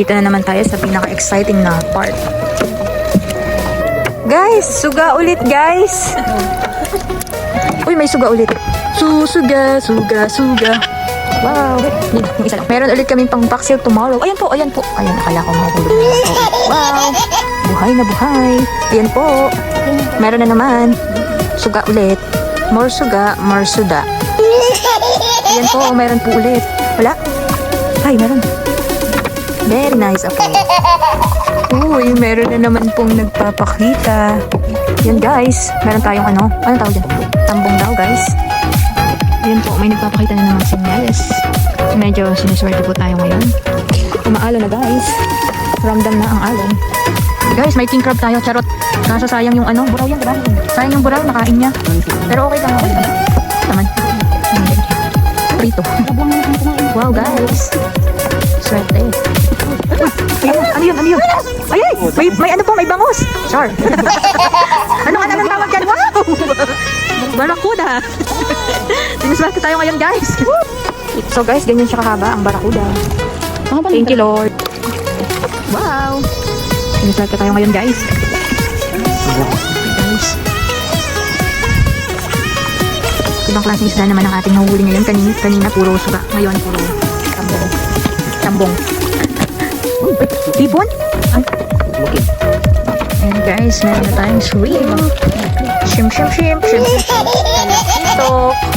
Dito na naman tayo sa pinaka-exciting na part. Guys, suga ulit guys. Uy, may suga ulit. Susuga, suga, suga. Wow. Yung isa lang. Meron ulit kaming pang paksiw tomorrow. Ayan po, ayan po. Ayan, akala ko mahulog na. Oo. Wow. Buhay na buhay. Ayan po. Meron na naman. Suga ulit. More suga, more suda. Ayan po, meron po ulit. Wala? Ay, meron. Very nice, okay. Uy, meron na naman pong nagpapakita. Yan guys, meron tayong ano, ano tawag dyan? Tambong daw guys. Yan po, may nagpapakita na naman sinyales. Medyo siniswerte po tayo ngayon. Umaalo na guys. Ramdam na ang alon. Guys, may king crab tayo, charot. Nasa sayang yung ano, buraw yan, diba? Sayang yung buraw, nakain niya. Pero okay lang, okay lang. Naman. Prito. Wow guys. Swerte. Ayun, ano yun, ano yun? Ay, ay, may, may ano po, may bangus. Char. ano ka na tawag dyan? Wow! Barakuda. Siniswerte tayo ngayon, guys. so guys, ganyan siya kahaba, ang barakuda. Thank you, Lord. Wow! Siniswerte tayo ngayon, guys. Guys. Ibang klaseng isda naman ang ating nahuli ngayon. Kanina, kanina puro suga. Ngayon, puro. Tambong. Uy, Ibon? Ay. And guys, meron na tayong shrimp. Shrimp, shrimp, shrimp, shrimp. Ito.